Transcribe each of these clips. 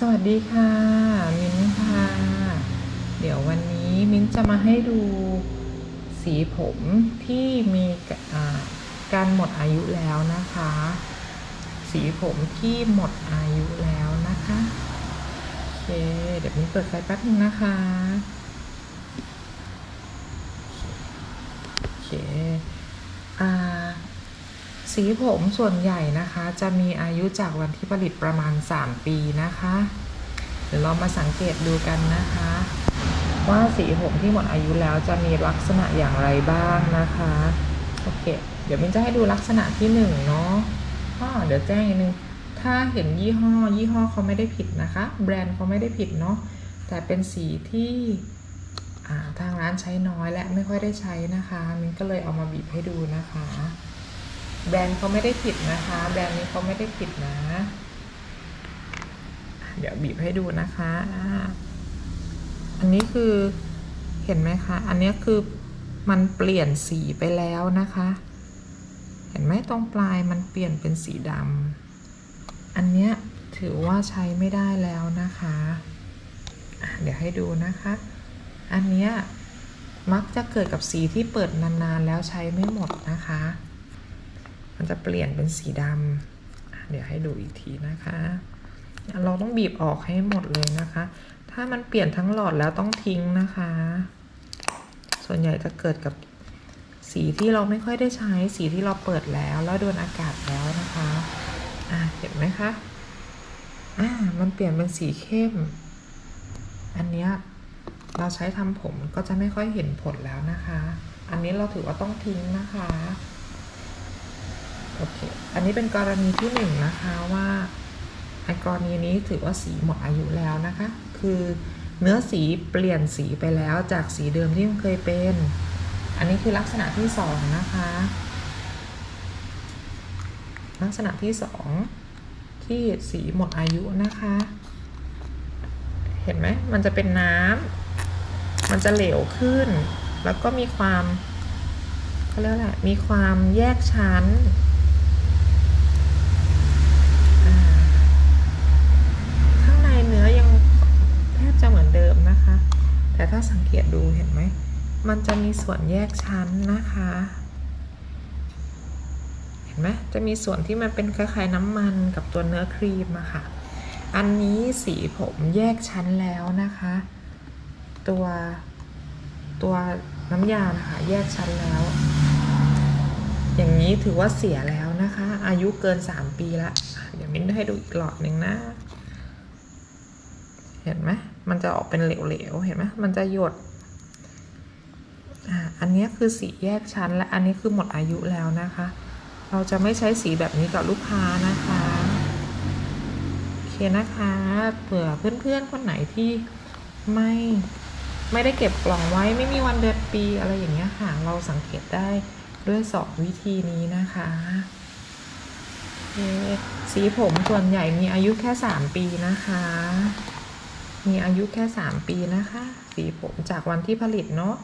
สวัสดีค่ะ มิ้นค่ะ เดี๋ยววันนี้มิ้นจะมาให้ดูสีผมที่มีการหมดอายุแล้วนะคะ สีผมที่หมดอายุแล้วนะคะ โอเค เดี๋ยวมิ้นเปิดไฟแป๊บนึงนะคะโอเคอ่า สีผมส่วนใหญ่นะคะ จะมีอายุจากวันที่ผลิตประมาณ 3 ปีนะคะเดี๋ยวเรามาสังเกตดูกันนะคะ ว่าสีผมที่หมดอายุแล้วจะมีลักษณะอย่างไรบ้างนะคะโอเคเดี๋ยวมินจะให้ดูลักษณะที่หนึ่งเนาะอ้อเดี๋ยวแจ้งอีกนึงถ้าเห็นยี่ห้อ ยี่ห้อเขาไม่ได้ผิดนะคะ แบรนด์เขาไม่ได้ผิดเนาะแต่เป็นสีที่ทางร้านใช้น้อยและไม่ค่อยได้ใช้นะคะ มินก็เลยเอามาบีบให้ดูนะคะ แบรนด์เขาไม่ได้ผิดนะคะ แบรนด์นี้เขาไม่ได้ผิดนะ เดี๋ยวบีบให้ดูนะคะอ่าอันนี้คือเห็นไหมคะ อันนี้คือมันเปลี่ยนสีไปแล้วนะคะ เห็นไหมตรงปลายมันเปลี่ยนเป็นสีดำอันเนี้ยถือว่าใช้ไม่ได้แล้วนะคะอะเดี๋ยวให้ดูนะคะ อันเนี้ยมักจะเกิดกับสีที่เปิดนานๆแล้วใช้ไม่หมดนะคะ มันจะเปลี่ยนเป็นสีดำเดี๋ยวให้ดูอีกทีนะคะ เราต้องบีบออกให้หมดเลยนะคะ ถ้ามันเปลี่ยนทั้งหลอดแล้วต้องทิ้งนะคะ ส่วนใหญ่จะเกิดกับสีที่เราไม่ค่อยได้ใช้สีที่เราเปิดแล้วแล้วโดนอากาศแล้วนะคะอะเห็นไหมคะอ่ามันเปลี่ยนเป็นสีเข้ม อันเนี้ยเราใช้ทำผมก็จะไม่ค่อยเห็นผลแล้วนะคะ อันนี้เราถือว่าต้องทิ้งนะคะ โอเค อันนี้เป็นกรณีที่หนึ่งนะคะว่าไอกรณีนี้ถือว่าสีหมดอายุแล้วนะคะ คือเนื้อสีเปลี่ยนสีไปแล้วจากสีเดิมที่มันเคยเป็น อันนี้คือลักษณะที่สองนะคะ ลักษณะที่สองที่สีหมดอายุนะคะ เห็นไหมมันจะเป็นน้ำมันจะเหลวขึ้น แล้วก็มีความเขาเรียกอะไรมีความแยกชั้น ข้างในเนื้อยังแทบจะเหมือนเดิมนะคะ แต่ ถ้าสังเกตดูเห็นไหม มันจะมีส่วนแยกชั้นนะคะ เห็นไหมจะมีส่วนที่มันเป็นคล้ายๆน้ำมันกับตัวเนื้อครีมอะค่ะ อันนี้สีผมแยกชั้นแล้วนะคะ ตัวตัวน้ำยานะคะแยกชั้นแล้ว อย่างนี้ถือว่าเสียแล้วนะคะ อายุเกิน 3 ปีละเดี๋ยวมิ้นให้ดูอีกหลอดหนึ่งนะ เห็นไหมมันจะออกเป็นเหลวๆ เห็นไหมมันจะหยด อันนี้คือสีแยกชั้น และอันนี้คือหมดอายุแล้วนะคะ เราจะไม่ใช้สีแบบนี้กับลูกค้านะคะโอเคนะคะเผื่อเพื่อนๆคนไหนที่ไม่ไม่ได้เก็บกล่องไว้ไม่มีวันเดือนปีอะไรอย่างเงี้ยค่ะ เราสังเกตได้ด้วยสองวิธีนี้นะคะสีผมส่วนใหญ่มีอายุแค่3ปีนะคะ มีอายุแค่3ปีนะคะ สีผมจากวันที่ผลิตเนาะ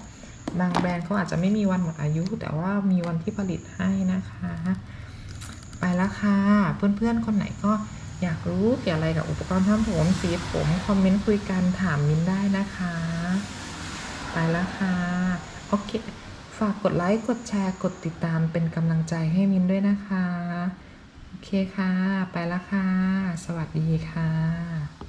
บางแบรนด์เขาอาจจะไม่มีวันหมดอายุ แต่ว่ามีวันที่ผลิตให้นะคะ ไปแล้วค่ะ เพื่อนๆ คนไหนก็อยากรู้เกี่ยวอะไรกับอุปกรณ์ทำผมสีผม คอมเมนต์คุยกันถามมินได้นะคะ ไปแล้วค่ะ โอเค ฝากกดไลค์ กดแชร์ กดติดตามเป็นกำลังใจให้มินด้วยนะคะ โอเคค่ะ ไปแล้วค่ะ สวัสดีค่ะ